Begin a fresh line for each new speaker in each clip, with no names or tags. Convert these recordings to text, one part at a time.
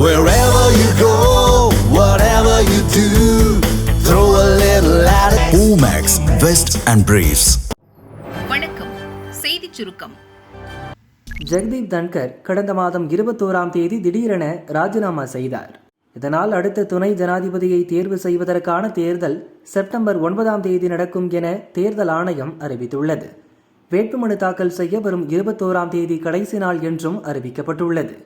Wherever you go, whatever you do, throw a little at it. Omax Vest and Briefs. Jagdeep Dhankhar கடந்த மாதம் இருபத்தோராம் தேதி திடீரென ராஜினாமா செய்தார் இதனால் அடுத்த துணை ஜனாதிபதியை தேர்வு செய்வதற்கான தேர்தல் செப்டம்பர் ஒன்பதாம் தேதி நடக்கும் என தேர்தல் ஆணையம் அறிவித்துள்ளது வேட்புமனு தாக்கல் செய்ய வரும் இருபத்தோராம் தேதி கடைசி நாள் என்றும் அறிவிக்கப்பட்டுள்ளது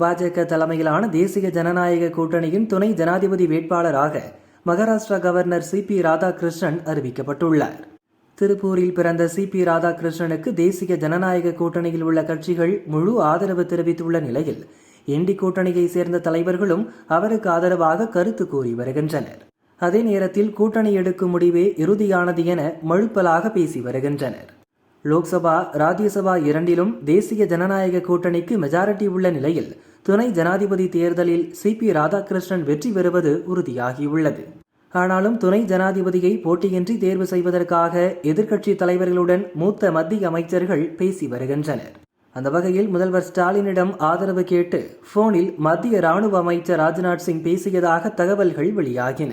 பாஜக தலைமையிலான தேசிய ஜனநாயக கூட்டணியின் துணை ஜனாதிபதி வேட்பாளராக Maharashtra governor C P Radhakrishnan அறிவிக்கப்பட்டுள்ளார் திருப்பூரில் பிறந்த சி பி ராதாகிருஷ்ணனுக்கு தேசிய ஜனநாயக கூட்டணியில் உள்ள கட்சிகள் முழு ஆதரவு தெரிவித்துள்ள நிலையில் எண்டி கூட்டணியை சேர்ந்த தலைவர்களும் அவருக்கு ஆதரவாக கருத்து கூறி வருகின்றனர் அதே நேரத்தில் கூட்டணி எடுக்கும் முடிவே இறுதியானது என மழுப்பலாக பேசி வருகின்றனர் லோக்சபா ராஜ்யசபா இரண்டிலும் தேசிய ஜனநாயக கூட்டணிக்கு மெஜாரிட்டி உள்ள நிலையில் துணை ஜனாதிபதி தேர்தலில் சி பி ராதாகிருஷ்ணன் வெற்றி பெறுவது உறுதியாகியுள்ளது ஆனாலும் துணை ஜனாதிபதியை போட்டியின்றி தேர்வு செய்வதற்காக எதிர்க்கட்சி தலைவர்களுடன் மூத்த மத்திய அமைச்சர்கள் பேசி வருகின்றனர் அந்த வகையில் முதல்வர் ஸ்டாலினிடம் ஆதரவு கேட்டு போனில் மத்திய ராணுவ அமைச்சர் ராஜ்நாத் சிங் பேசியதாக தகவல்கள் வெளியாகின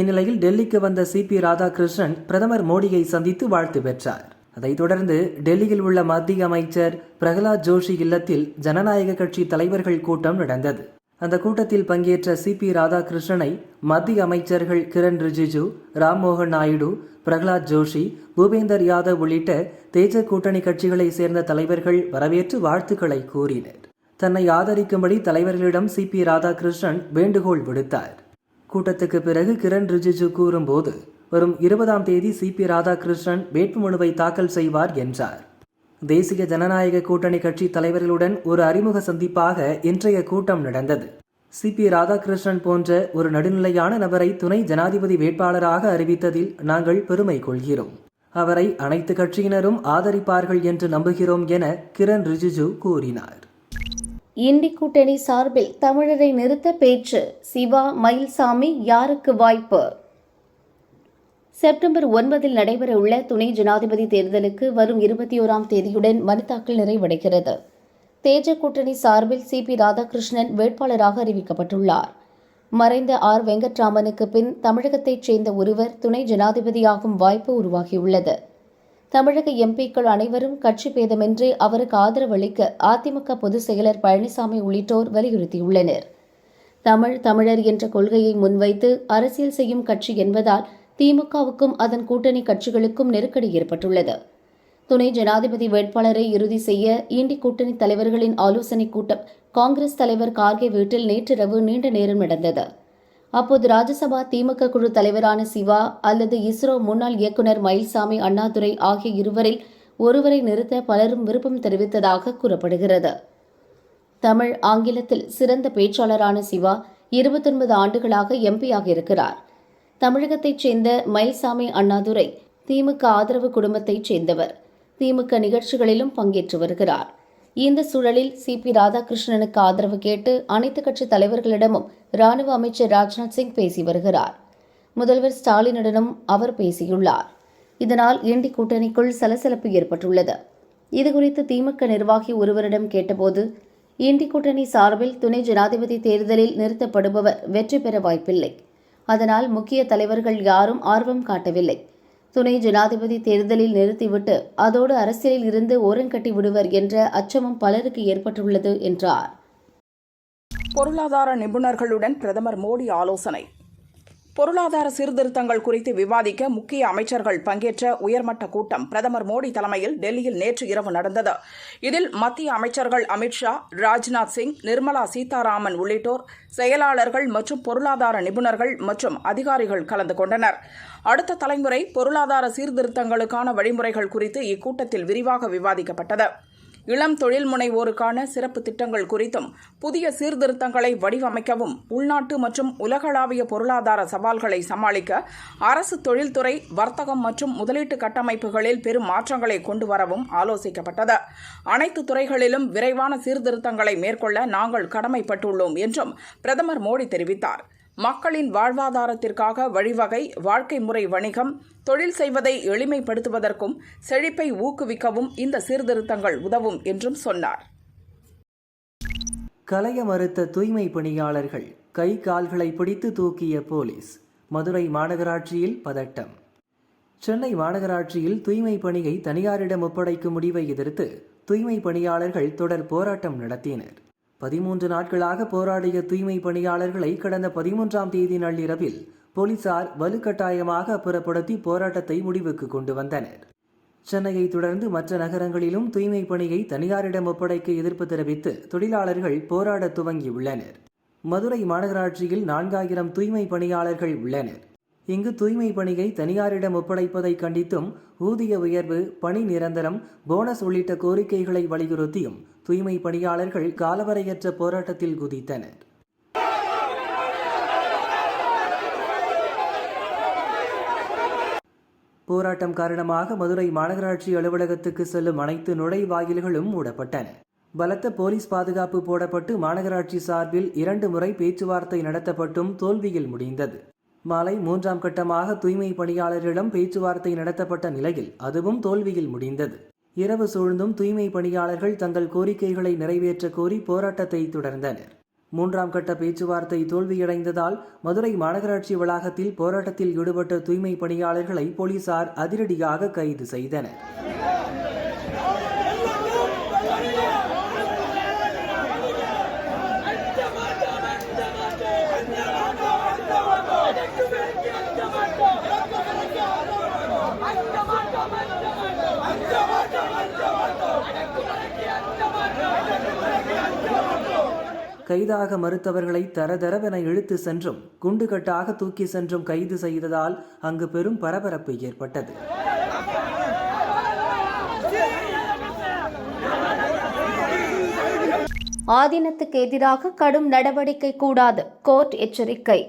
இந்நிலையில் டெல்லிக்கு வந்த சி பி ராதாகிருஷ்ணன் பிரதமர் மோடியை சந்தித்து வாழ்த்து பெற்றார் அதைத் தொடர்ந்து டெல்லியில் உள்ள மத்திய அமைச்சர் பிரகலாத் ஜோஷி இல்லத்தில் ஜனநாயக கட்சி தலைவர்கள் கூட்டம் நடந்தது அந்த கூட்டத்தில் பங்கேற்ற சி பி ராதாகிருஷ்ணனை மத்திய அமைச்சர்கள் கிரண் ரிஜிஜு ராம்மோகன் நாயுடு பிரகலாத் ஜோஷி பூபேந்தர் யாதவ் உள்ளிட்ட தேஜ கூட்டணி கட்சிகளை சேர்ந்த தலைவர்கள் வரவேற்று வாழ்த்துக்களை கூறினர் தன்னை ஆதரிக்கும்படி தலைவர்களிடம் சி பி ராதாகிருஷ்ணன் வேண்டுகோள் விடுத்தார் கூட்டத்துக்கு பிறகு கிரண் ரிஜிஜு கூறும்போது வரும் இருபதாம் தேதி சிபி ராதாகிருஷ்ணன் வேட்புமனுவை தாக்கல் செய்வார் என்றார் தேசிய ஜனநாயக கூட்டணி கட்சி தலைவர்களுடன் ஒரு அறிமுக சந்திப்பாக இன்றைய கூட்டம் நடந்தது சிபி ராதாகிருஷ்ணன் போன்ற ஒரு நடுநிலையான நபரை துணை ஜனாதிபதி வேட்பாளராக அறிவித்ததில் நாங்கள் பெருமை கொள்கிறோம் அவரை அனைத்து கட்சியினரும் ஆதரிப்பார்கள் என்று நம்புகிறோம் என கிரண் ரிஜிஜு கூறினார்
இண்டி கூட்டணி சார்பில் தமிழரை நிறுத்த பேச்சு சிவா மயில்சாமி யாருக்கு வாய்ப்பு செப்டம்பர் ஒன்பதில் நடைபெறவுள்ள துணை ஜனாதிபதி தேர்தலுக்கு வரும் இருபத்தி ஓராம் தேதியுடன் மனு தாக்கல் நிறைவடைகிறது தேஜ கூட்டணி சார்பில் சி பி ராதாகிருஷ்ணன் வேட்பாளராக அறிவிக்கப்பட்டுள்ளார் மறைந்த ஆர் வெங்கட்ராமனுக்கு பின் தமிழகத்தைச் சேர்ந்த ஒருவர் துணை ஜனாதிபதியாகும் வாய்ப்பு உருவாகியுள்ளது தமிழக எம்பிக்கள் அனைவரும் கட்சி பேதமின்றி அவருக்கு ஆதரவளிக்க அதிமுக பொதுச் செயலர் பழனிசாமி உள்ளிட்டோர் வலியுறுத்தியுள்ளனர் தமிழ் தமிழர் என்ற கொள்கையை முன்வைத்து அரசியல் செய்யும் கட்சி என்பதால் திமுகவுக்கும் அதன் கூட்டணி கட்சிகளுக்கும் நெருக்கடி ஏற்பட்டுள்ளது துணை ஜனாதிபதி வேட்பாளரை இறுதி செய்ய இண்டி கூட்டணி தலைவர்களின் ஆலோசனைக் கூட்டம் காங்கிரஸ் தலைவர் கார்கே வீட்டில் நேற்றிரவு நீண்ட நேரம் நடந்தது அப்போது ராஜ்யசபா திமுக குழு தலைவரான சிவா அல்லது இஸ்ரோ முன்னாள் இயக்குநர் மயில்சாமி அண்ணாதுரை ஆகிய இருவரில் ஒருவரை நிறுத்த பலரும் விருப்பம் தெரிவித்ததாக கூறப்படுகிறது தமிழ் ஆங்கிலத்தில் சிறந்த பேச்சாளரான சிவா இருபத்தொன்பது ஆண்டுகளாக எம்பியாக இருக்கிறார் தமிழகத்தைச் சேர்ந்த மயில்சாமி அண்ணாதுரை திமுக ஆதரவு குடும்பத்தைச் சேர்ந்தவர் திமுக நிகழ்ச்சிகளிலும் பங்கேற்று வருகிறார் இந்த சூழலில் சி பி ராதாகிருஷ்ணனுக்கு ஆதரவு கேட்டு அனைத்து கட்சி தலைவர்களிடமும் ராணுவ அமைச்சர் ராஜ்நாத் சிங் பேசி வருகிறார் முதல்வர் ஸ்டாலினுடனும் அவர் பேசியுள்ளார் இதனால் இண்டி கூட்டணிக்குள் சலசலப்பு ஏற்பட்டுள்ளது இதுகுறித்து திமுக நிர்வாகி ஒருவரிடம் கேட்டபோது இண்டி கூட்டணி சார்பில் துணை ஜனாதிபதி தேர்தலில் நிறுத்தப்படுபவர் வெற்றி பெற வாய்ப்பில்லை அதனால் முக்கிய தலைவர்கள் யாரும் ஆர்வம் காட்டவில்லை துணை ஜனாதிபதி தேர்தலில் நிறுத்திவிட்டு அதோடு அரசியலில் இருந்து ஓரங்கட்டி விடுவர் என்ற அச்சமும் பலருக்கு ஏற்பட்டுள்ளது என்றார்
பொருளாதார நிபுணர்களுடன் பிரதமர் மோடி ஆலோசனை பொருளாதார சீர்திருத்தங்கள் குறித்து விவாதிக்க முக்கிய அமைச்சர்கள் பங்கேற்ற உயர்மட்ட கூட்டம் பிரதமர் மோடி தலைமையில் டெல்லியில் நேற்று இரவு நடந்தது இதில் மத்திய அமைச்சர்கள் அமித்ஷா ராஜ்நாத் சிங் நிர்மலா சீதாராமன் உள்ளிட்டோர் செயலாளர்கள் மற்றும் பொருளாதார நிபுணர்கள் மற்றும் அதிகாரிகள் கலந்து கொண்டனர் அடுத்த தலைமுறை பொருளாதார சீர்திருத்தங்களுக்கான வழிமுறைகள் குறித்து இக்கூட்டத்தில் விரிவாக விவாதிக்கப்பட்டது இளம் தொழில் முனைவோருக்கான சிறப்பு திட்டங்கள் குறித்தும் புதிய சீர்திருத்தங்களை வடிவமைக்கவும் உள்நாட்டு மற்றும் உலகளாவிய பொருளாதார சவால்களை சமாளிக்க அரசு தொழில்துறை வர்த்தகம் மற்றும் முதலீட்டு கட்டமைப்புகளில் பெரும் மாற்றங்களை கொண்டு வரவும் ஆலோசிக்கப்பட்டது அனைத்து துறைகளிலும் விரைவான சீர்திருத்தங்களை மேற்கொள்ள நாங்கள் கடமைப்பட்டுள்ளோம் என்றும் பிரதமர் மோடி தெரிவித்தார் மக்களின் வாழ்வாதாரத்திற்காக வழிவகை வாழ்க்கை முறை வணிகம் தொழில் செய்வதை எளிமைப்படுத்துவதற்கும் செழிப்பை ஊக்குவிக்கவும் இந்த சீர்திருத்தங்கள் உதவும் என்றும் சொன்னார்
கலைய மறுத்த தூய்மை பணியாளர்கள் கை கால்களை பிடித்து தூக்கிய போலீஸ் மதுரை மாநகராட்சியில் பதட்டம் சென்னை மாநகராட்சியில் தூய்மை பணியை தனியாரிடம் ஒப்படைக்கும் முடிவை எதிர்த்து தூய்மை பணியாளர்கள் தொடர் போராட்டம் நடத்தினர் பதிமூன்று நாட்களாக போராடிய தூய்மை பணியாளர்களை கடந்த பதிமூன்றாம் தேதி நள்ளிரவில் போலீசார் வலுக்கட்டாயமாக அப்புறப்படுத்தி போராட்டத்தை முடிவுக்கு கொண்டு வந்தனர் சென்னையை தொடர்ந்து மற்ற நகரங்களிலும் தூய்மை பணியை தனியாரிடம் ஒப்படைக்க எதிர்ப்பு தெரிவித்து தொழிலாளர்கள் போராட துவங்கியுள்ளனர் மதுரை மாநகராட்சியில் நான்காயிரம் தூய்மை பணியாளர்கள் உள்ளனர் இங்கு தூய்மை பணியை தனியாரிடம் ஒப்படைப்பதை கண்டித்தும் ஊதிய உயர்வு பணி நிரந்தரம் போனஸ் உள்ளிட்ட கோரிக்கைகளை வலியுறுத்தியும் தூய்மை பணியாளர்கள் காலவரையற்ற போராட்டத்தில் குதித்தனர் போராட்டம் காரணமாக மதுரை மாநகராட்சி அலுவலகத்துக்கு செல்லும் அனைத்து நுழைவாயில்களும் மூடப்பட்டன பலத்த போலீஸ் பாதுகாப்பு போடப்பட்டு மாநகராட்சி சார்பில் இரண்டு முறை பேச்சுவார்த்தை நடத்தப்பட்டும் தோல்வியில் முடிந்தது மாலை மூன்றாம் கட்டமாக தூய்மை பணியாளர்களிடம் பேச்சுவார்த்தை நடத்தப்பட்ட நிலையில் அதுவும் தோல்வியில் முடிந்தது இரவு சூழ்ந்தும் தூய்மை பணியாளர்கள் தங்கள் கோரிக்கைகளை நிறைவேற்ற கோரி போராட்டத்தை தொடர்ந்தனர் மூன்றாம் கட்ட பேச்சுவார்த்தை தோல்வியடைந்ததால் மதுரை மாநகராட்சி வளாகத்தில் போராட்டத்தில் ஈடுபட்ட தூய்மை பணியாளர்களை போலீசார் அதிரடியாக கைது செய்தனர் கைதாக மறுத்தவர்களை தரதரவென இழுத்து சென்றும் குண்டுகட்டாக தூக்கி சென்றும் கைது செய்ததால் அங்கு பெரும் பரபரப்பு ஏற்பட்டது
ஆதீனத்துக்கு எதிராக கடும் நடவடிக்கை கூடாது கோர்ட் எச்சரிக்கை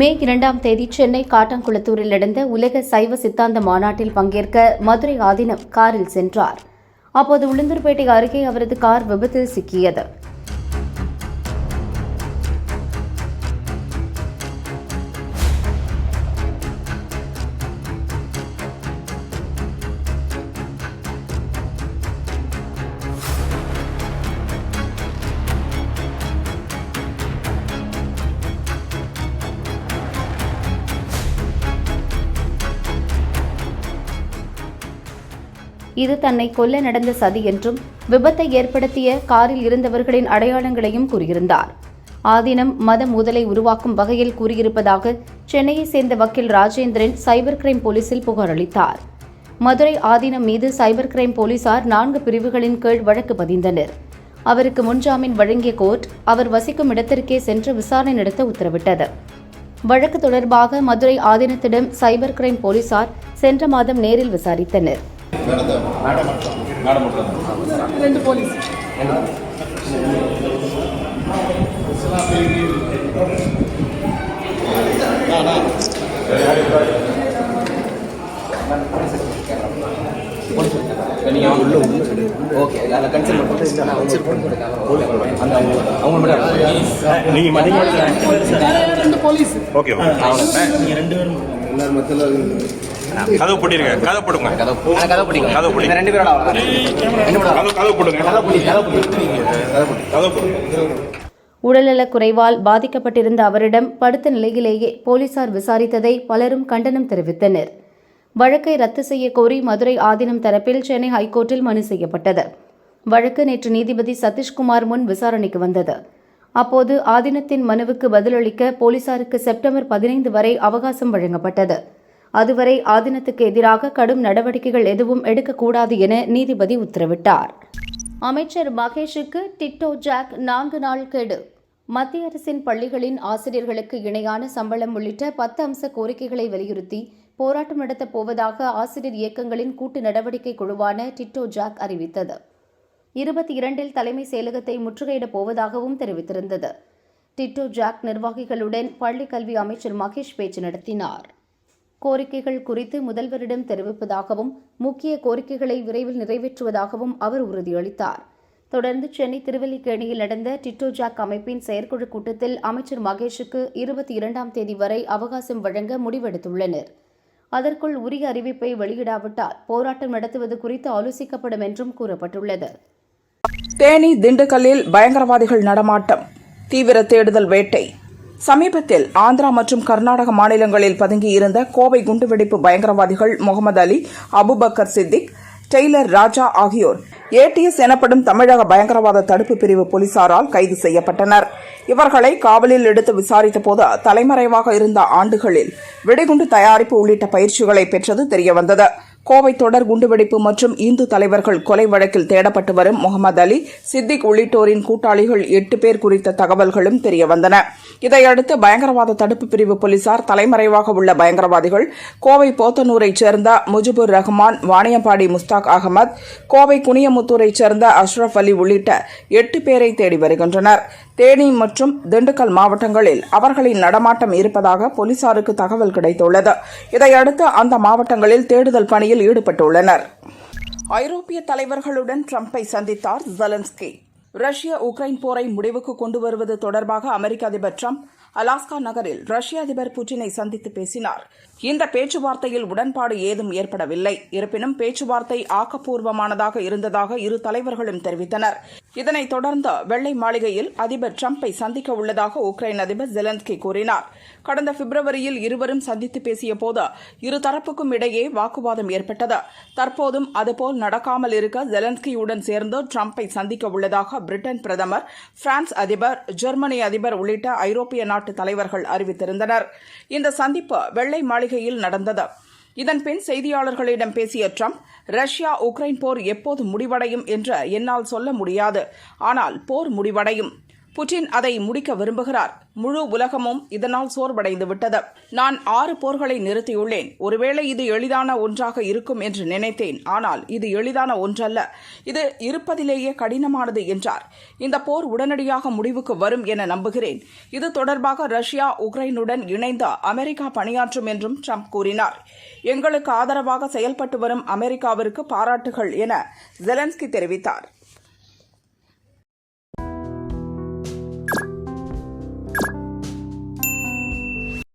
மே இரண்டாம் தேதி சென்னை காட்டாங்குளத்தூரில் நடந்த உலக சைவ சித்தாந்த மாநாட்டில் பங்கேற்க மதுரை ஆதீனம் காரில் சென்றார் அப்போது உளுந்தூர்பேட்டை அருகே அவரது கார் விபத்தில் சிக்கியது இது தன்னை கொல்ல நடந்த சதி என்றும் விபத்தை ஏற்படுத்திய காரில் இருந்தவர்களின் அடையாளங்களையும் கூறியிருந்தார் ஆதினம் மத முதலை உருவாக்கும் வகையில் கூறியிருப்பதாக சென்னையை சேர்ந்த வக்கீல் ராஜேந்திரன் சைபர் கிரைம் போலீசில் புகார் அளித்தார் மதுரை ஆதீனம் மீது சைபர் கிரைம் போலீசார் நான்கு பிரிவுகளின் கீழ் வழக்கு பதிந்தனர் அவருக்கு முன்ஜாமீன் வழங்கிய கோர்ட் அவர் வசிக்கும் இடத்திற்கே சென்று விசாரணை நடத்த உத்தரவிட்டது வழக்கு தொடர்பாக மதுரை ஆதீனத்திடம் சைபர் கிரைம் போலீசார் சென்ற மாதம் நேரில் விசாரித்தனர் ரெண்டு போலீஸ் நீங்கள் ஓகே நீங்கள் மதிக்க போலீஸ் ஓகே நீங்கள் ரெண்டு பேரும் எல்லாரும் மத்தியில் கதவு கதவு போடுங்க கதவு கதவு ரெண்டு கதவு போடுங்க கதவு கதவு உடல்நலக் குறைவால் பாதிக்கப்பட்டிருந்த அவரிடம் படுத்த நிலையிலேயே போலீசார் விசாரித்ததை பலரும் கண்டனம் தெரிவித்தனர் வழக்கை ரத்து செய்ய கோரி மதுரை ஆதீனம் தரப்பில் சென்னை ஹைகோர்ட்டில் மனு செய்யப்பட்டது வழக்கு நேற்று நீதிபதி சதீஷ்குமார் முன் விசாரணைக்கு வந்தது அப்போது ஆதீனத்தின் மனுவுக்கு பதிலளிக்க போலீசாருக்கு செப்டம்பர் பதினைந்து வரை அவகாசம் வழங்கப்பட்டது அதுவரை ஆதீனத்துக்கு எதிராக கடும் நடவடிக்கைகள் எதுவும் எடுக்கக்கூடாது என நீதிபதி உத்தரவிட்டார்
அமைச்சர் மகேஷுக்கு டிட்டோ ஜாக் நான்கு நாள் கெடு மத்திய அரசின் பள்ளிகளின் ஆசிரியர்களுக்கு இணையான சம்பளம் உள்ளிட்ட பத்து அம்ச கோரிக்கைகளை வலியுறுத்தி போராட்டம் நடத்தப் போவதாக ஆசிரியர் இயக்கங்களின் கூட்டு நடவடிக்கை குழுவான டிட்டோ ஜாக் அறிவித்தது இருபத்தி இரண்டில் தலைமை செயலகத்தை முற்றுகையிடப் போவதாகவும் தெரிவித்திருந்தது டிட்டோ ஜாக் நிர்வாகிகளுடன் பள்ளிக்கல்வி அமைச்சர் மகேஷ் பேச்சு நடத்தினார் கோரிக்கைகள் குறித்து முதல்வரிடம் தெரிவிப்பதாகவும் முக்கிய கோரிக்கைகளை விரைவில் நிறைவேற்றுவதாகவும் அவர் உறுதியளித்தார் தொடர்ந்து சென்னை திருவல்லிக்கேணியில் நடந்த டிட்டோஜாக் அமைப்பின் செயற்குழு கூட்டத்தில் அமைச்சர் மகேஷுக்கு இருபத்தி இரண்டாம் தேதி வரை அவகாசம் வழங்க முடிவெடுத்துள்ளனர் அதற்குள் உரிய அறிவிப்பை வெளியிடாவிட்டால் போராட்டம் நடத்துவது குறித்து ஆலோசிக்கப்படும் என்றும் கூறப்பட்டுள்ளது
தேனி திண்டுக்கல்லில் பயங்கரவாதிகள் நடமாட்டம் தீவிர தேடுதல் வேட்டை சமீபத்தில் ஆந்திரா மற்றும் கர்நாடக மாநிலங்களில் பதுங்கியிருந்த கோவை குண்டுவெடிப்பு பயங்கரவாதிகள் முகமது அலி அபுபக்கர் சித்திக் டெய்லர் ராஜா ஆகியோர் ஏடிஎஸ் எனப்படும் தமிழக பயங்கரவாத தடுப்பு பிரிவு போலீசாரால் கைது செய்யப்பட்டனர் இவர்களை காவலில் எடுத்து விசாரித்த போது தலைமறைவாக இருந்த ஆண்டுகளில் வெடிகுண்டு தயாரிப்பு உள்ளிட்ட பயிற்சிகளை பெற்றது தெரியவந்தது கோவை தொடர் குண்டுவெடிப்பு மற்றும் இந்து தலைவர்கள் கொலை வழக்கில் தேடப்பட்டு வரும் முகமது அலி சித்திக் உள்ளிட்டோரின் கூட்டாளிகள் எட்டு பேர் குறித்த தகவல்களும் தெரியவந்தன இதையடுத்து பயங்கரவாத தடுப்பு பிரிவு போலீசார் தலைமறைவாக உள்ள பயங்கரவாதிகள் கோவை போத்தனூரைச் சேர்ந்த முஜிபுர் ரஹ்மான் வாணியம்பாடி முஸ்தாக் அகமது கோவை குனியமுத்தூரைச் சேர்ந்த அஷ்ரப் அலி உள்ளிட்ட எட்டு பேரை தேடி வருகின்றனர் தேனி மற்றும் திண்டுக்கல் மாவட்டங்களில் அவர்களின் நடமாட்டம் இருப்பதாக போலீசாருக்கு தகவல் கிடைத்துள்ளது இதையடுத்து அந்த மாவட்டங்களில் தேடுதல் பணியில் ஈடுபட்டுள்ளனர்
ஐரோப்பிய தலைவர்களுடன் டிரம்பை சந்தித்தார் ஜலன்ஸ்கி ரஷ்ய உக்ரைன் போரை முடிவுக்கு கொண்டு வருவது தொடர்பாக அமெரிக்க அதிபர் ட்ரம்ப் அலாஸ்கா நகரில் ரஷ்ய அதிபர் புட்டினை சந்தித்து பேசினார் இந்த பேச்சுவார்த்தையில் உடன்பாடு ஏதும் ஏற்படவில்லை இருப்பினும் பேச்சுவார்த்தை ஆக்கப்பூர்வமானதாக இருந்ததாக இரு தலைவர்களும் தெரிவித்தனர் இதனைத் தொடர்ந்து வெள்ளை மாளிகையில் அதிபர் டிரம்பை சந்திக்க உள்ளதாக உக்ரைன் அதிபர் ஜெலன்ஸ்கி கூறினார் கடந்த பிப்ரவரியில் இருவரும் சந்தித்து பேசிய போது இருதரப்புக்கும் இடையே வாக்குவாதம் ஏற்பட்டது தற்போதும் அதுபோல் நடக்காமல் இருக்க ஜெலன்ஸ்கியுடன் சேர்ந்து டிரம்பை சந்திக்க உள்ளதாக பிரிட்டன் பிரதமர் பிரான்ஸ் அதிபர் ஜெர்மனி அதிபர் உள்ளிட்ட ஐரோப்பிய நாட்டு தலைவர்கள் அறிவித்திருந்தனர் இந்த சந்திப்பு வெள்ளை மாளிகை மாளிகையில் நடந்தது இதன்பின் செய்தியாளர்களிடம் பேசிய ட்ரம்ப் ரஷ்யா உக்ரைன் போர் எப்போது முடிவடையும் என்று என்னால் சொல்ல முடியாது ஆனால் போர் முடிவடையும் புட்டின் அதை முடிக்க விரும்புகிறார் முழு உலகமும் இதனால் சோர்வடைந்து விட்டது நான் ஆறு போர்களை நிறுத்தியுள்ளேன் ஒருவேளை இது எளிதான ஒன்றாக இருக்கும் என்று நினைத்தேன் ஆனால் இது எளிதான ஒன்றல்ல இது இருப்பதிலேயே கடினமானது என்றார் இந்த போர் உடனடியாக முடிவுக்கு வரும் என நம்புகிறேன் இது தொடர்பாக ரஷ்யா உக்ரைனுடன் இணைந்த அமெரிக்கா பணியாற்றும் என்றும் ட்ரம்ப் கூறினார் எங்களுக்கு ஆதரவாக செயல்பட்டு வரும் அமெரிக்காவிற்கு பாராட்டுகள் என ஜெலன்ஸ்கி தெரிவித்தார்